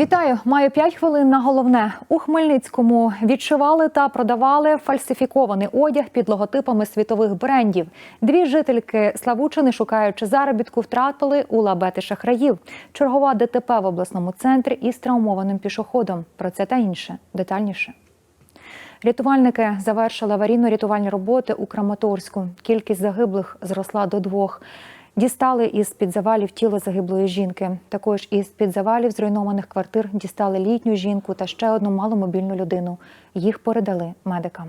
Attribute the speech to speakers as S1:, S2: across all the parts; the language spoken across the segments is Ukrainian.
S1: Вітаю! Маю 5 хвилин на головне. У Хмельницькому відшивали та продавали фальсифікований одяг під логотипами світових брендів. Дві жительки Славучини, шукаючи заробітку, втратили у лабети шахраїв. Чергова ДТП в обласному центрі із травмованим пішоходом. Про це та інше детальніше. Рятувальники завершили аварійно-рятувальні роботи у Краматорську. Кількість загиблих зросла до двох. Дістали із-під завалів тіло загиблої жінки. Також із-під завалів зруйнованих квартир дістали літню жінку та ще одну маломобільну людину. Їх передали медикам.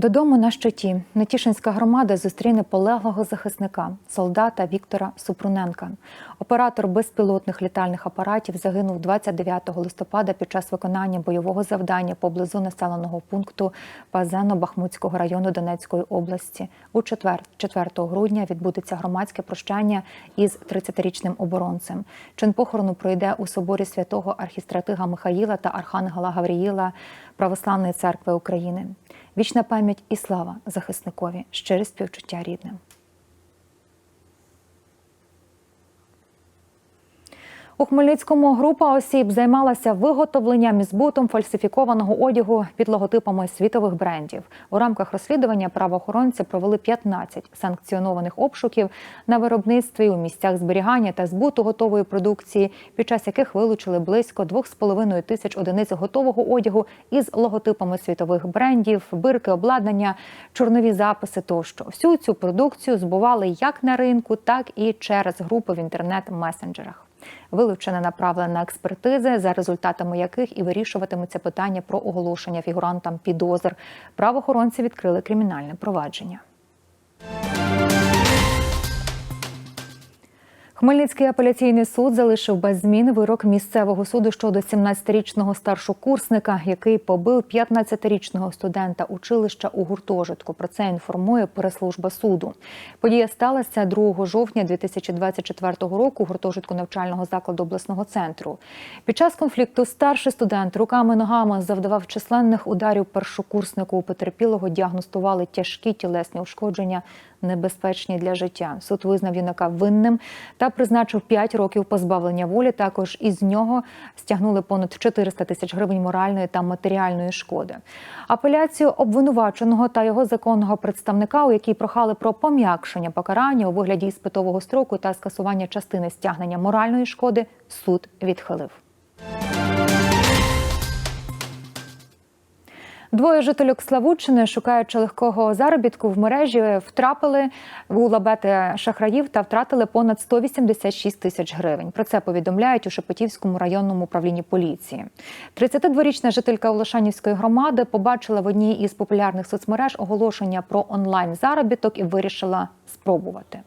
S1: Додому на щиті Нетішинська громада зустріне полеглого захисника, солдата Віктора Супруненка. Оператор безпілотних літальних апаратів загинув 29 листопада під час виконання бойового завдання поблизу населеного пункту Пазено-Бахмутського району Донецької області. У четвер, 4 грудня, відбудеться громадське прощання із 30-річним оборонцем. Чин похорону пройде у соборі святого архістратига Михаїла та Архангела Гавріїла Православної церкви України. Вічна пам'ять і слава захисникові, щире співчуття рідним. У Хмельницькому група осіб займалася виготовленням і збутом фальсифікованого одягу під логотипами світових брендів. У рамках розслідування правоохоронці провели 15 санкціонованих обшуків на виробництві у місцях зберігання та збуту готової продукції, під час яких вилучили близько 2,5 тисяч одиниць готового одягу із логотипами світових брендів, бирки, обладнання, чорнові записи тощо. Всю цю продукцію збували як на ринку, так і через групи в інтернет-месенджерах. Вилучене направлена на експертизи, за результатами яких і вирішуватиметься питання про оголошення фігурантам підозр. Правоохоронці відкрили кримінальне провадження. Хмельницький апеляційний суд залишив без змін вирок місцевого суду щодо 17-річного старшокурсника, який побив 15-річного студента училища у гуртожитку. Про це інформує прес-служба суду. Подія сталася 2 жовтня 2024 року у гуртожитку навчального закладу обласного центру. Під час конфлікту старший студент руками ногами завдавав численних ударів першокурснику. У потерпілого діагностували тяжкі тілесні ушкодження, небезпечні для життя. Суд визнав юнака винним та призначив 5 років позбавлення волі. Також із нього стягнули понад 400 тисяч гривень моральної та матеріальної шкоди. Апеляцію обвинуваченого та його законного представника, у якій прохали про пом'якшення покарання у вигляді іспитового строку та скасування частини стягнення моральної шкоди, суд відхилив. Двоє жительок Славутчини, шукаючи легкого заробітку в мережі, втрапили у лабети шахраїв та втратили понад 186 тисяч гривень. Про це повідомляють у Шепетівському районному управлінні поліції. 32-річна жителька Олешанівської громади побачила в одній із популярних соцмереж оголошення про онлайн заробіток і вирішила спробувати.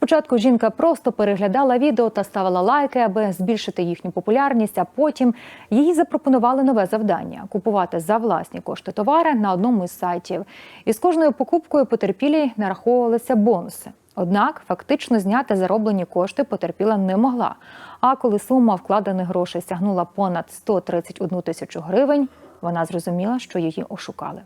S1: Спочатку жінка просто переглядала відео та ставила лайки, аби збільшити їхню популярність. А потім їй запропонували нове завдання купувати за власні кошти товари на одному із сайтів. І з кожною покупкою потерпілі нараховувалися бонуси. Однак фактично зняти зароблені кошти потерпіла не могла. А коли сума вкладених грошей сягнула понад 131 тисячу гривень, вона зрозуміла, що її ошукали.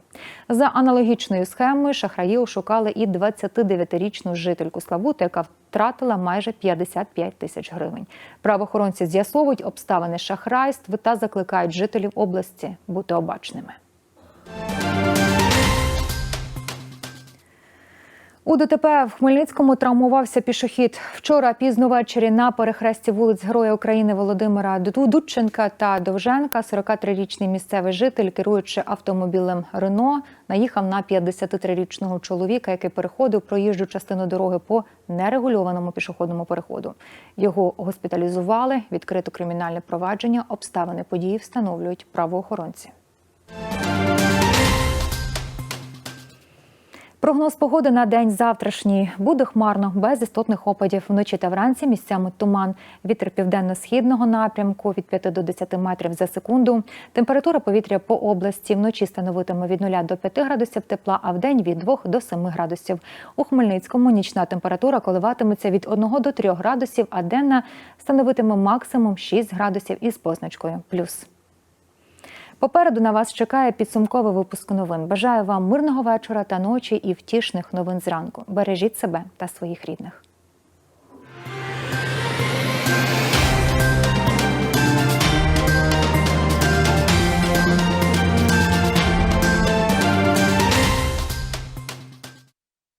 S1: За аналогічною схемою шахраї ошукали і 29-річну жительку Славути, яка втратила майже 55 тисяч гривень. Правоохоронці з'ясовують обставини шахрайств та закликають жителів області бути обачними. У ДТП в Хмельницькому травмувався пішохід. Вчора пізно ввечері на перехресті вулиць Героя України Володимира Дудченка та Довженка 43-річний місцевий житель, керуючи автомобілем Рено, наїхав на 53-річного чоловіка, який переходив проїжджу частину дороги по нерегульованому пішохідному переходу. Його госпіталізували, відкрито кримінальне провадження. Обставини події встановлюють правоохоронці. Прогноз погоди на день завтрашній буде хмарно, без істотних опадів. Вночі та вранці місцями туман. Вітер південно-східного напрямку від 5 до 10 метрів за секунду. Температура повітря по області вночі становитиме від 0 до 5 градусів тепла, а в день від 2 до 7 градусів. У Хмельницькому нічна температура коливатиметься від 1 до 3 градусів, а денна становитиме максимум 6 градусів із позначкою плюс. Попереду на вас чекає підсумковий випуск новин. Бажаю вам мирного вечора та ночі і втішних новин зранку. Бережіть себе та своїх рідних.